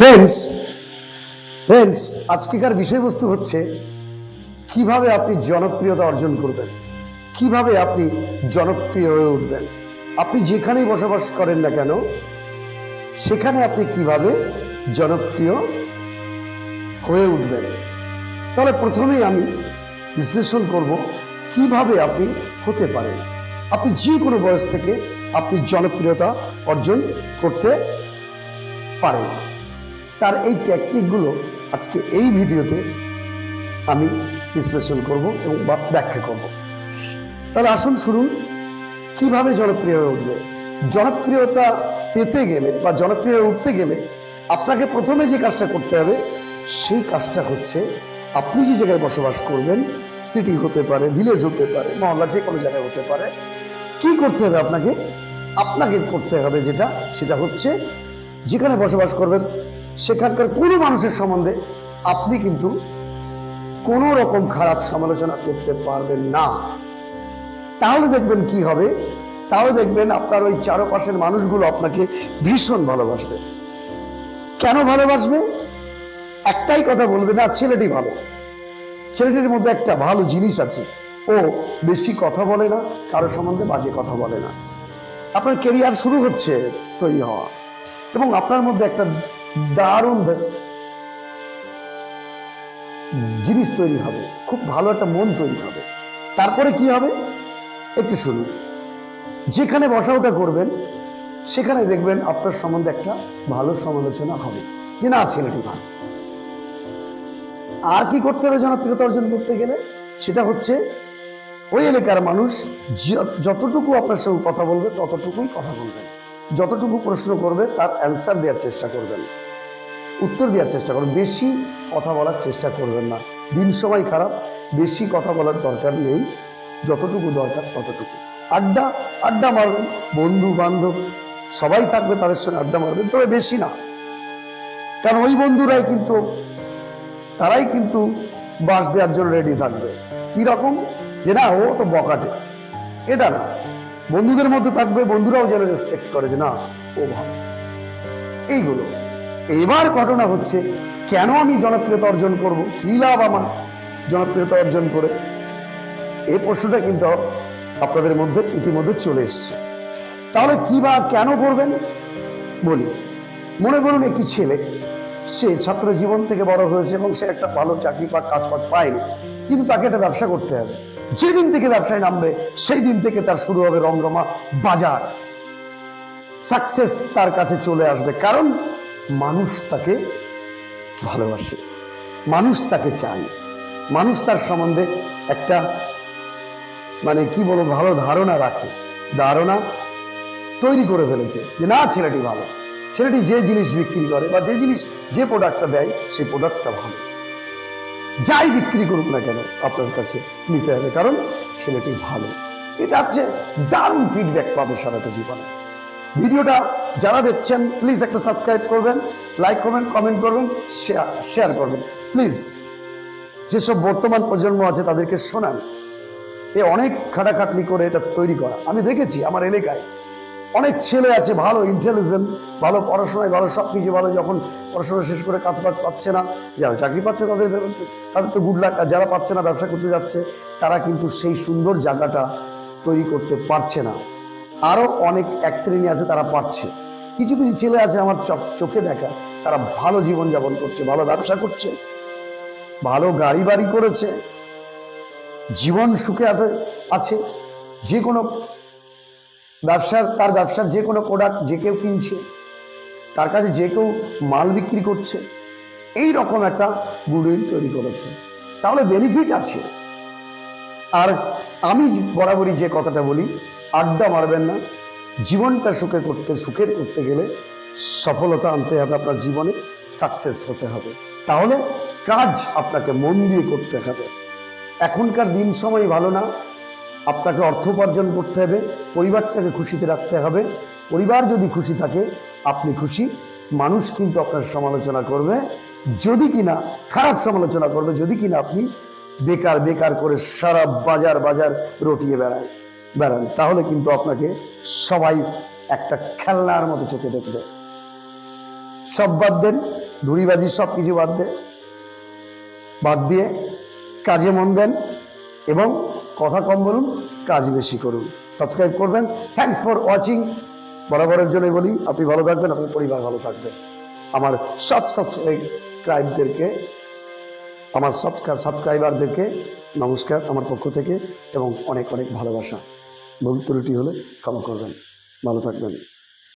Friends friends আজকেকার বিষয়বস্তু হচ্ছে কীভাবে আপনি জনপ্রিয়তা অর্জন করবেন? কীভাবে আপনি জনপ্রিয় হয়ে উঠবেন? আপনি যেখানেই বসবাস করেন না কেন, সেখানে আপনি কীভাবে জনপ্রিয় হয়ে উঠবেন? তাহলে প্রথমেই আমি বিশ্লেষণ করব কীভাবে আপনি হতে পারেন। আপনি যে কোনো বয়স থেকে আপনি জনপ্রিয়তা অর্জন করতে পারেন। তার এই টেকনিকগুলো আজকে এই ভিডিওতে আমি বিশ্লেষণ করব এবং ব্যাখ্যা করব। তাহলে আসুন শুনুন, কীভাবে জনপ্রিয় হয়ে উঠবে? জনপ্রিয়তা পেতে গেলে বা জনপ্রিয় হয়ে উঠতে গেলে আপনাকে প্রথমে যে কাজটা করতে হবে, সেই কাজটা হচ্ছে আপনি যে জায়গায় বসবাস করবেন সিটি হতে পারে ভিলেজ হতে পারে, মহল্লা যে কোনো জায়গায় হতে পারে, কি করতে হবে আপনাকে? আপনাকে করতে হবে যেটা, সেটা হচ্ছে যেখানে বসবাস করবেন সেখানকার কোনো মানুষের সম্বন্ধে আপনি কিন্তু কোনো রকম খারাপ সমালোচনা করতে পারবেন না। তাহলে দেখবেন কি হবে? তাহলে দেখবেন আপনার ওই চারপাশের মানুষগুলো আপনাকে ভীষণ ভালোবাসবে। কেন ভালোবাসবে? একটাই কথা বলবে না, ছেলেটি ভালো। ছেলেটির মধ্যে একটা ভালো জিনিস আছে। ও বেশি কথা বলে না, কারও সম্বন্ধে বাজে কথা বলে না। আপনার কেরিয়ার শুরু হচ্ছে, তৈরি হওয়া। এবং আপনার মধ্যে একটা দারুণ জিনিস তৈরি হবে। খুব ভালো একটা মন তৈরি হবে। তারপরে কি হবে? একটু শুনুন। যেখানে বসা ওঠা করবেন, সেখানে দেখবেন আপনার সম্বন্ধে একটা ভালো সমালোচনা হবে। যে না, ছেলেটি ভালো। আর কি করতে হবে জনপ্রিয়তা অর্জন করতে গেলে? সেটা হচ্ছে, ওই এলাকার মানুষ যতটুকু আপনার সঙ্গে কথা বলবে, ততটুকুই কথা বলবেন। যতটুকু প্রশ্ন করবে, তার অ্যান্সার দেওয়ার চেষ্টা করবেন। উত্তর দেওয়ার চেষ্টা করবেন। বেশি কথা বলার চেষ্টা করবেন না। দিন সময় খারাপ, বেশি কথা বলার দরকার নেই। যতটুকু দরকার ততটুকু। আড্ডা আড্ডা মারবেন। বন্ধু, বান্ধব, সবাই থাকবে তাদের সঙ্গে আড্ডা মারবেন। তবে বেশি না। কারণ ওই বন্ধুরাই কিন্তু, তারাই কিন্তু বাস দেওয়ার জন্য রেডি থাকবে। কি রকম যে না ও তো বকাটে। এটা না। বন্ধুদের মধ্যে থাকবে, বন্ধুরাও যেন রেসপেক্ট করে যে না, ও ভালো। এইগুলো। এবার ঘটনা হচ্ছে, কেন আমি জনপ্রিয়তা অর্জন করব? কি লাভ আমার জনপ্রিয়তা অর্জন করে? এই প্রশ্নটা কিন্তু আপনাদের মধ্যে ইতিমধ্যে চলে এসছে। তাহলে কি বা কেন করবেন? বলি, মনে করুন একটি ছেলে, সে ছাত্র জীবন থেকে বড় হয়েছে এবং সে একটা ভালো চাকরি বা কাজ পায়নি, কিন্তু তাকে একটা ব্যবসা করতে হবে। যেদিন থেকে ব্যবসায় নামবে সেই দিন থেকে তার শুরু হবে রমরমা বাজার। সাকসেস তার কাছে চলে আসবে, কারণ মানুষ তাকে ভালোবাসে, মানুষ তাকে চায়। মানুষ তার সম্বন্ধে একটা মানে কি বলব, ভালো ধারণা রাখে, ধারণা তৈরি করে ফেলেছে যে না, ছেলেটি ভালো। ছেলেটি যে জিনিস বিক্রি করে বা যে জিনিস, যে প্রোডাক্টটা দেয়, সেই প্রোডাক্টটা ভালো। যাই বিক্রি করুক না কেন আপনার কাছে নিতে হবে, কারণ ছেলেটি ভালো। এটা হচ্ছে দারুণ ফিডব্যাক পাবে সারাটা জীবনে। ভিডিওটা যারা দেখছেন প্লিজ একটা সাবস্ক্রাইব করবেন লাইক করবেন কমেন্ট করবেন শেয়ার শেয়ার করবেন। প্লিজ যেসব বর্তমান প্রজন্ম আছে তাদেরকে শোনান। এ অনেক খাটাখাটনি করে এটা তৈরি করা। আমি দেখেছি আমার এলাকায় অনেক ছেলে আছে, ভালো ইন্টেলিজেন্ট ভালো পড়াশোনায়, ভালো সব কিছু ভালো যখন পড়াশোনা শেষ করে কাজ বাজ পাচ্ছে না, যারা চাকরি পাচ্ছে তাদের তাদের তো গুড লাক আর যারা পাচ্ছে না, ব্যবসা করতে যাচ্ছে, তারা কিন্তু সেই সুন্দর জায়গাটা তৈরি করতে পারছে না। আরও অনেক এক শ্রেণি আছে তারা পারছে কিছু কিছু ছেলে আছে আমার চোখ, চোখে দেখা, তারা ভালো জীবনযাপন করছে, ভালো ব্যবসা করছে, ভালো গাড়ি বাড়ি করেছে, জীবন সুখে আছে, যে কোনো ব্যবসার, তার ব্যবসার যে কোনো প্রোডাক্ট যে কেউ কিনছে, তার কাছে যে কেউ মাল বিক্রি করছে, এই রকম একটা গুডউইল তৈরি করেছে। তাহলে বেনিফিট আছে। আর আমি বরাবরই যে কথাটা বলি, আড্ডা মারবেন না। জীবনটা সুখে করতে, সুখের করতে গেলে সফলতা আনতে হবে আপনার জীবনে সাকসেস হতে হবে। তাহলে কাজ আপনাকে মন দিয়ে করতে হবে। এখনকার দিন সময় ভালো না আপনাকে অর্থ উপার্জন করতে হবে, পরিবারটাকে খুশিতে রাখতে হবে। পরিবার যদি খুশি থাকে, আপনি খুশি, মানুষ কিন্তু আপনার সমালোচনা করবে। যদি কিনা, খারাপ সমালোচনা করবে, যদি কিনা আপনি বেকার বেকার করে সারা বাজার বাজার রটিয়ে বেড়ায়, বেড়ান, তাহলে কিন্তু আপনাকে সবাই একটা খেলনার মতো চোখে দেখবে। সব বাদ দেন ধুড়িবাজি সব কিছু বাদ দিয়ে বাদ দিয়ে কাজে মন দেন এবং কথা কম বলুন, কাজ বেশি করুন। সাবস্ক্রাইব করবেন। থ্যাংকস ফর ওয়াচিং বরাবরের জন্য বলি, আপনি ভালো থাকবেন, আপনার পরিবার ভালো থাকবে। আমার সব সাবস্ক্রাইবদেরকে আমার সাবস্ক্রাই সাবস্ক্রাইবারদেরকে নমস্কার আমার পক্ষ থেকে এবং অনেক অনেক ভালোবাসা। ভুল ত্রুটি হলে ক্ষমা করবেন। ভালো থাকবেন।